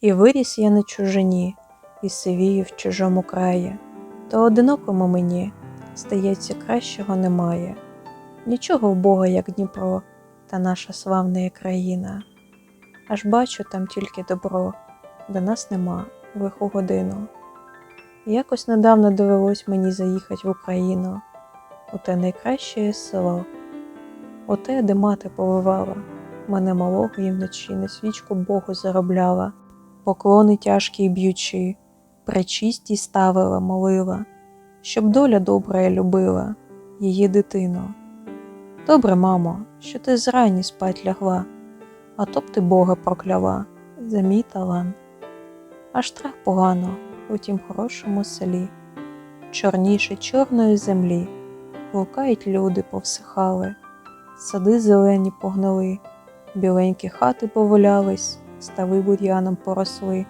І виріс я на чужині, і сивію в чужому краї, то одинокому мені, здається, кращого немає. Нічого в Бога, як Дніпро, та наша славна країна. Аж бачу там тільки добро, де нас нема лиху годину. Якось недавно довелось мені заїхати в Україну, у те найкраще село, у те, де мати повивала, мене малого і вночі на свічку Богу заробляла, поклони тяжкі б'ючи, пречисті ставила, молила, щоб доля добра любила її дитину. Добре, мамо, що ти зрані спать лягла, а то б ти Бога прокляла за мій талант. Аж страх погано у тім хорошому селі, чорніше чорної землі, гукають люди повсихали, сади зелені погнили, біленькі хати повалялись, стави бур'яном поросли,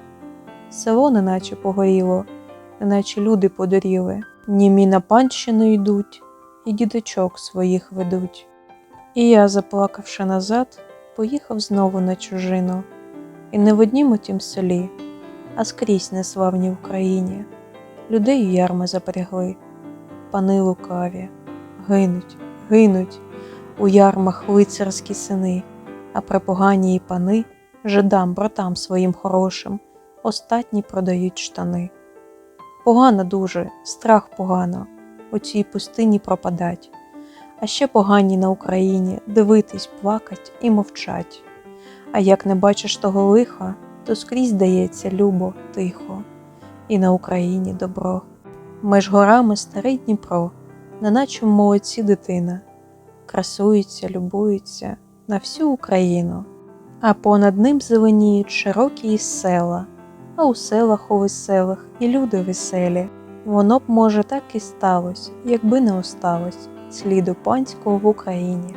село неначе погоріло, неначе люди подоріли, німі на панщину йдуть, і діточок своїх ведуть. І я, заплакавши назад, поїхав знову на чужину, і не в однім у тім селі, а скрізь неславній Україні. Людей в ярми запрягли, пани лукаві, гинуть, гинуть. У ярмах лицарські сини, а препогані і пани жидам, братам своїм хорошим, остатні продають штани. Погано дуже, страх погано, у цій пустині пропадать, а ще погані на Україні дивитись, плакать і мовчать. А як не бачиш того лиха, то скрізь дається любо, тихо, і на Україні добро. Меж горами старий Дніпро, неначе молодці дитина, красується, любується на всю Україну, а понад ним зеленіють широкі села, а у селах у веселих і люди веселі. Воно б, може, так і сталося, якби не осталось сліду панського в Україні.